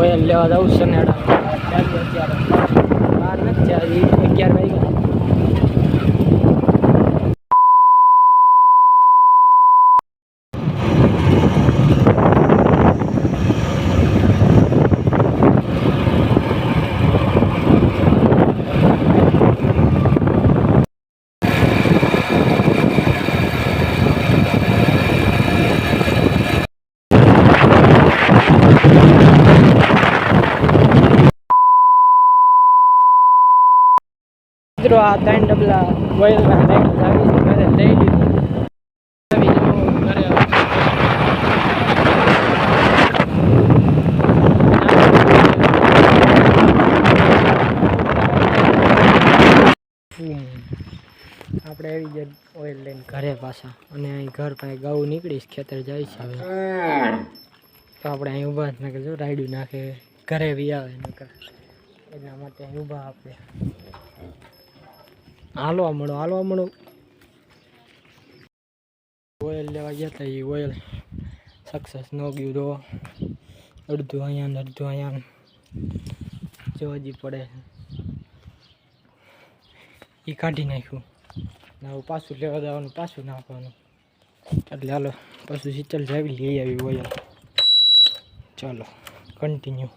Oil લેવા જવું છે ને અત્યારે. બહાર નથી મિત્રો, આ ત્રણ ડબલા ઓઇલના લાઈટ આવી છે, ઘરે લઈ લીધું. આપણે આવી જાય ઓઇલ લઈને ઘરે પાછા. અને અહીં ઘર પાસે ગાઉ નીકળીશ ખેતર જાય છે હવે. તો આપણે અહીં ઊભા જ નાખે જો રાયડું નાખે, ઘરે બી આવે નકર. એના માટે અહીં ઊભા આપણે. હાલવા મળો હાલવા મળો ઓઇલ લેવા ગયા હતા એ ઓઇલ સક્સેસ ન ગયું તો. અડધું અહીંયા ને અડધું અહીંયા જો હજી પડે. એ કાઢી નાખ્યું. ને પાછું લેવા જવાનું, પાછું નાખવાનું. એટલે હાલો, પાછું શીતલ જાવી લઈ આવી ઓઇલ ચાલો કન્ટિન્યુ